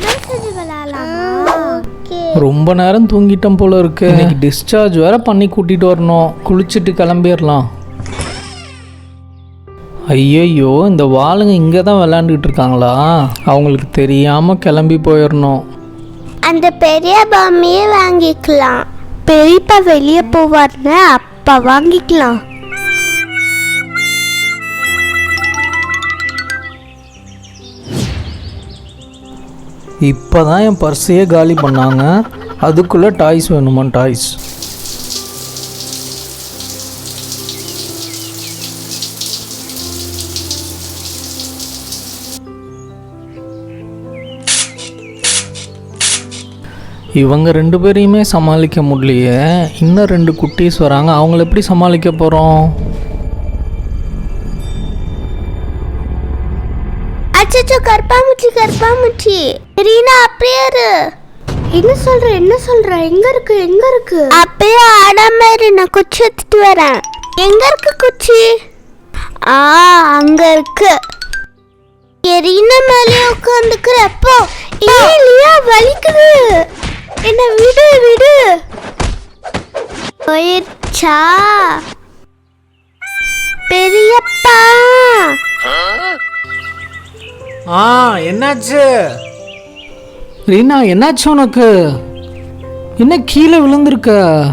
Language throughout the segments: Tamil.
மெசேஜ் விளையாடலாமா ஓகே. ரொம்ப நேரம் தூங்கிட்டோம் போல இருக்கு. இன்னைக்கு டிஸ்சார்ஜ் வேற பண்ணி கூட்டிட்டு வரணும். குளிச்சுட்டு கிளம்பிடலாம். ஐயையோ இந்த வாளுங்க இங்கே தான் விளையாண்டுட்டு இருக்காங்களா? அவங்களுக்கு தெரியாம கிளம்பி போயிடணும். அந்த பெரிய பொம்மையே வாங்கிக்கலாம். பெரியப்பா வெளியே போவார்னு அப்பா வாங்கிக்கலாம். இப்போ தான் என் பர்ஸையே காலி பண்ணாங்க. அதுக்குள்ளே டாய்ஸ் வேணுமா டாய்ஸ்? இவங்க ரெண்டு பேரையுமே சமாளிக்க முடியலையே. இன்னும் ரெண்டு குட்டீஸ் வராங்க. அவங்கள எப்படி சமாளிக்க போகிறோம் அச்சச்சோ கருப்பாமுச்சி கருப்பாமுச்சி. ரீனா அப்படியே என்ன சொல்ற என்ன சொல்ற? எங்க இருக்கு எங்க இருக்கு? அப்பயே ஆடாம இரு நான் குச்சி எடுத்துட்டு வரேன். எங்க இருக்கு குச்சி? ஆ அங்க இருக்கு. எரின மேலே உட்காந்துக்கிற அப்போ இல்லையா வலிக்குது. என்ன விடு விடு. போயிடுச்சா பெரியப்பா. ஆ என்னாச்சு? ரீனா என்னாச்சு உனக்கு? என்ன கீழே விழுந்திருக்க?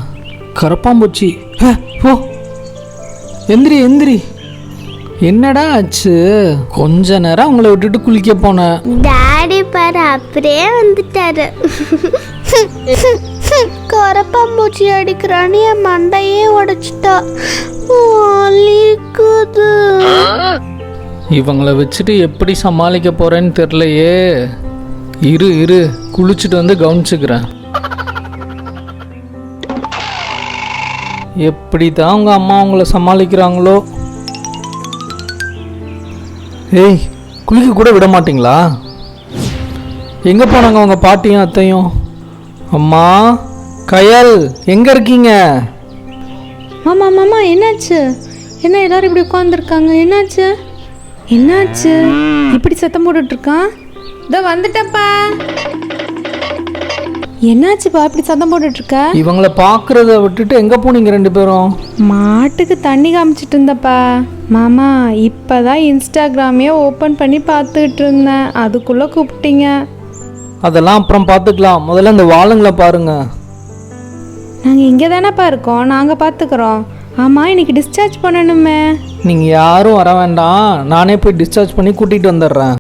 கரப்பாம்பூச்சி. ஹே, போ. எந்திரி எந்திரி. என்னடா ஆச்சு? கொஞ்ச நேரம் அவங்கள விட்டுட்டு குளிக்க போனேன். டாடி பாரு அப்படியே வந்துட்டாரு. கரப்பாம்பூச்சி அடிக்கிறான்னு என் மண்டையே உடைச்சிட்டா. வலிக்குது. இவங்கள வச்சுட்டு எப்படி சமாளிக்க போறேன்னு தெரிலையே இரு இரு. குளிச்சுட்டு வந்து கவனிச்சுக்கிறேன். எப்படி தான் உங்க அம்மா அவங்கள சமாளிக்கிறாங்களோ. ஏய் குளிக்க கூட விட மாட்டீங்களா? எங்க போனாங்க உங்க பாட்டியும் அத்தையும்? அம்மா கயல் எங்க இருக்கீங்க? மாமா மாமா என்னாச்சு? என்ன எல்லாரும் இப்படி உட்காந்துருக்காங்க என்னாச்சு? என்னாச்சு? இப்படி சத்தம் போட்டுட்டு இருக்கான் இதோ வந்துட்டப்பா. என்னாச்சுப்பா இப்படி சத்தம் போட்டுட்டு இருக்க இவங்கள பார்க்கறத விட்டுட்டு எங்க போனீங்க ரெண்டு பேரும்? மாட்டுக்கு தண்ணி காமிச்சிட்டு இருந்தப்பா மாமா இப்பதான் இன்ஸ்டாகிராமே ஓப்பன் பண்ணி பார்த்துக்கிட்டு இருந்தேன் அதுக்குள்ள கூப்பிட்டீங்க. அதெல்லாம் அப்புறம் பார்த்துக்கலாம். முதல்ல இந்த வாளுங்களை பாருங்க. நாங்கள் இங்கே தானேப்பா இருக்கோம். நாங்கள் பார்த்துக்குறோம். ஆமாம் இன்னைக்கு டிஸ்சார்ஜ் பண்ணணுமே. நீங்கள் யாரும் வர வேண்டாம். நானே போய் டிஸ்சார்ஜ் பண்ணி கூட்டிகிட்டு வந்துடுறேன்.